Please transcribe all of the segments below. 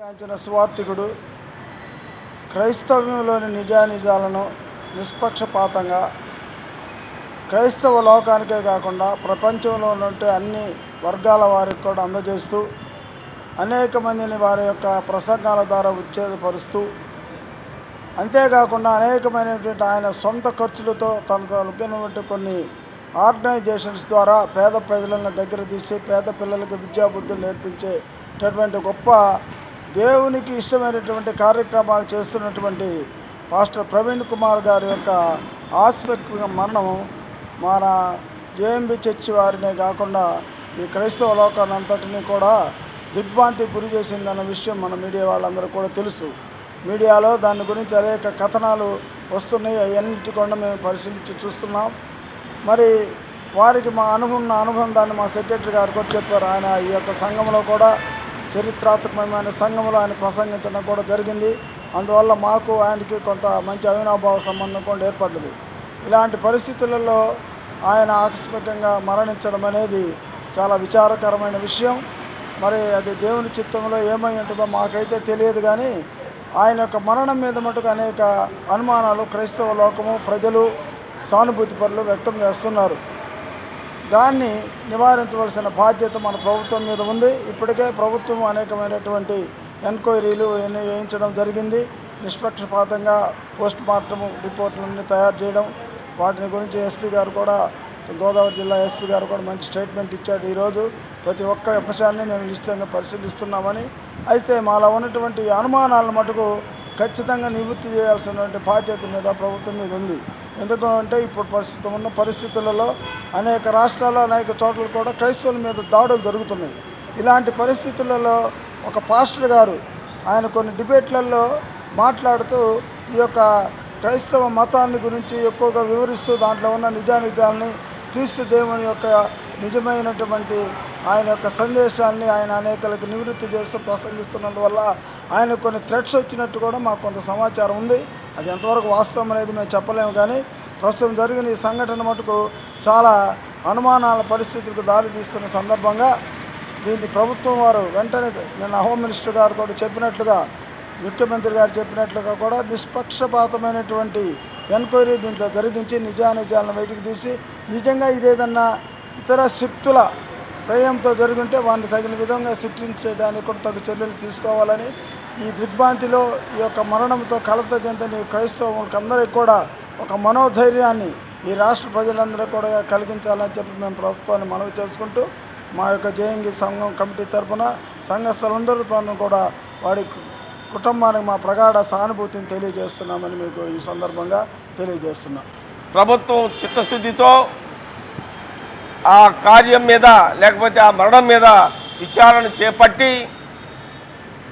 కాంచిన స్వార్థికుడు క్రైస్తవ్యంలోని నిజానిజాలను నిష్పక్షపాతంగా క్రైస్తవ లోకానికే కాకుండా ప్రపంచంలో ఉన్నట్టు అన్ని వర్గాల వారికి కూడా అందజేస్తూ అనేక మందిని వారి యొక్క ప్రసంగాల ద్వారా ఉచ్ఛేదపరుస్తూ అంతేకాకుండా అనేకమైనటువంటి ఆయన సొంత ఖర్చులతో తన తొలగినటువంటి కొన్ని ఆర్గనైజేషన్స్ ద్వారా పేద ప్రజలను దగ్గర తీసి పేద పిల్లలకు విద్యాబుద్ధులు నేర్పించేటటువంటి గొప్ప దేవునికి ఇష్టమైనటువంటి కార్యక్రమాలు చేస్తున్నటువంటి పాస్టర్ ప్రవీణ్ కుమార్ గారి యొక్క ఆస్పెక్ట్ మరణం మన జేఎంబి చర్చి వారినే కాకుండా ఈ క్రైస్తవ లోకాన్ని అంతటినీ కూడా దిగ్భ్రాంతి గురి చేసిందన్న విషయం మన మీడియా వాళ్ళందరూ కూడా తెలుసు. మీడియాలో దాని గురించి అనేక కథనాలు వస్తున్నాయి. అవన్నిటి కూడా మేము పరిశీలించి చూస్తున్నాం. మరి వారికి మా అనుభవం అనుభవం దాన్ని మా సెక్రటరీ గారు కూడా చెప్పారు. ఆయన ఈ యొక్క సంఘంలో కూడా చరిత్రాత్మకమైన సంఘంలో ఆయన ప్రసంగించడం కూడా జరిగింది. అందువల్ల మాకు ఆయనకి కొంత మంచి అవినాభావ సంబంధం కూడా ఏర్పడ్డది. ఇలాంటి పరిస్థితులలో ఆయన ఆకస్మికంగా మరణించడం అనేది చాలా విచారకరమైన విషయం. మరి అది దేవుని చిత్తంలో ఏమై ఉంటుందో మాకైతే తెలియదు కానీ ఆయన యొక్క మరణం మీద మటుకు అనేక అనుమానాలు క్రైస్తవ లోకము ప్రజలు సానుభూతిపరులు వ్యక్తం చేస్తున్నారు. దాన్ని నివారించవలసిన బాధ్యత మన ప్రభుత్వం మీద ఉంది. ఇప్పటికే ప్రభుత్వం అనేకమైనటువంటి ఎంక్వైరీలు ఎన్ని వేయించడం జరిగింది. నిష్పక్షపాతంగా పోస్ట్ మార్టం రిపోర్ట్లన్నీ తయారు చేయడం వాటిని గురించి ఎస్పీ గారు కూడా గోదావరి జిల్లా ఎస్పీ గారు కూడా మంచి స్టేట్మెంట్ ఇచ్చాడు ఈరోజు. ప్రతి ఒక్క అంశాన్ని మేము నిశ్చితంగా పరిశీలిస్తున్నామని. అయితే మాలో ఉన్నటువంటి అనుమానాలను మటుకు ఖచ్చితంగా నివృత్తి చేయాల్సినటువంటి బాధ్యత మీద ప్రభుత్వం మీద ఉంది. ఎందుకు అంటే ఇప్పుడు ప్రస్తుతం ఉన్న పరిస్థితులలో అనేక రాష్ట్రాల్లో అనేక చోట్ల కూడా క్రైస్తవుల మీద దాడులు జరుగుతున్నాయి. ఇలాంటి పరిస్థితులలో ఒక పాస్టర్ గారు ఆయన కొన్ని డిబేట్లలో మాట్లాడుతూ ఈ యొక్క క్రైస్తవ మతాన్ని గురించి ఎక్కువగా వివరిస్తూ దాంట్లో ఉన్న నిజానిజాలని క్రీస్తు దేవుని యొక్క నిజమైనటువంటి ఆయన యొక్క సందేశాన్ని ఆయన అనేకలకు నివృత్తి చేస్తూ ప్రసంగిస్తున్నందువల్ల ఆయన కొన్ని థ్రెట్స్ వచ్చినట్టు కూడా మాకు కొంత సమాచారం ఉంది. అది ఎంతవరకు వాస్తవం అనేది మేము చెప్పలేము కానీ ప్రస్తుతం జరిగిన ఈ సంఘటన మటుకు చాలా అనుమానాల పరిస్థితులకు దారి తీస్తున్న సందర్భంగా దీన్ని ప్రభుత్వం వారు వెంటనే నిన్న హోమ్ మినిస్టర్ గారు కూడా చెప్పినట్లుగా ముఖ్యమంత్రి గారు చెప్పినట్లుగా కూడా నిష్పక్షపాతమైనటువంటి ఎంక్వైరీ దీంట్లో జరిగించి నిజానిజాలను బయటికి తీసి నిజంగా ఇదేదన్నా ఇతర శక్తుల ప్రయంతో జరుగుంటే వారిని తగిన విధంగా శిక్షించడానికి కూడా తగు చర్యలు తీసుకోవాలని ఈ దిగ్భ్రాంతిలో ఈ యొక్క మరణంతో కలత చెందని క్రైస్తవులకు అందరికీ కూడా ఒక మనోధైర్యాన్ని ఈ రాష్ట్ర ప్రజలందరూ కూడా కలిగించాలని చెప్పి మేము ప్రభుత్వాన్ని మనవి చేసుకుంటూ మా యొక్క జయంగి సంఘం కమిటీ తరఫున సంఘస్థలందరితోనూ కూడా వాడి కుటుంబానికి మా ప్రగాఢ సానుభూతిని తెలియజేస్తున్నామని మీకు ఈ సందర్భంగా తెలియజేస్తున్నాం. ప్రభుత్వం చిత్తశుద్ధితో ఆ కార్యం మీద లేకపోతే ఆ మరణం మీద విచారణ చేపట్టి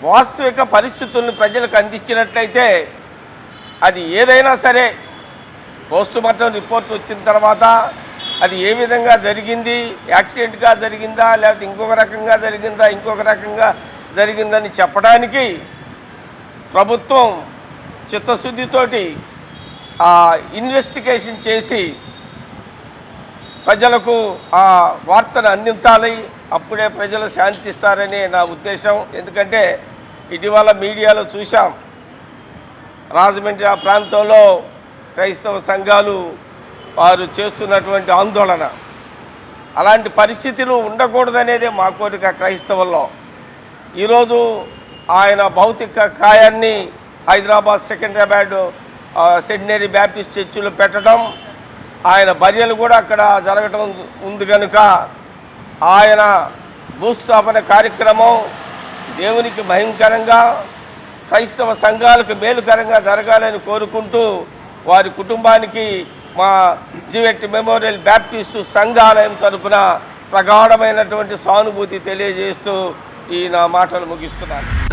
వాస్తవిక పరిస్థితులను ప్రజలకు అందించినట్లయితే అది ఏదైనా సరే పోస్ట్ మార్టం రిపోర్ట్ వచ్చిన తర్వాత అది ఏ విధంగా జరిగింది యాక్సిడెంట్గా జరిగిందా లేకపోతే ఇంకొక రకంగా జరిగిందా ఇంకొక రకంగా జరిగిందని చెప్పడానికి ప్రభుత్వం చిత్తశుద్ధితోటి ఆ ఇన్వెస్టిగేషన్ చేసి ప్రజలకు ఆ వార్తను అందించాలి అప్పుడే ప్రజలు శాంతిస్తారని నా ఉద్దేశం. ఎందుకంటే ఇటీవల మీడియాలో చూశాం రాజమండ్రి ఆ ప్రాంతంలో క్రైస్తవ సంఘాలు వారు చేస్తున్నటువంటి ఆందోళన. అలాంటి పరిస్థితులు ఉండకూడదనేదే మా కోరిక క్రైస్తవుల్లో. ఈరోజు ఆయన భౌతిక కాయాన్ని హైదరాబాద్ సెకండ్రాబాద్ ఆ, సెంటినరీ బ్యాప్టిస్ట్ చర్చిలో పెట్టడం ఆయన భర్యలు కూడా అక్కడ జరగటం ఉంది కనుక ఆయన భూస్థాపన కార్యక్రమం దేవునికి భయంకరంగా క్రైస్తవ సంఘాలకు మేలుకరంగా జరగాలని కోరుకుంటూ వారి కుటుంబానికి మా జీవెట్ మెమోరియల్ బ్యాప్టిస్టు సంఘాలయం తరపున ప్రగాఢమైనటువంటి సానుభూతి తెలియజేస్తూ ఈ నా మాటలు ముగిస్తున్నాను.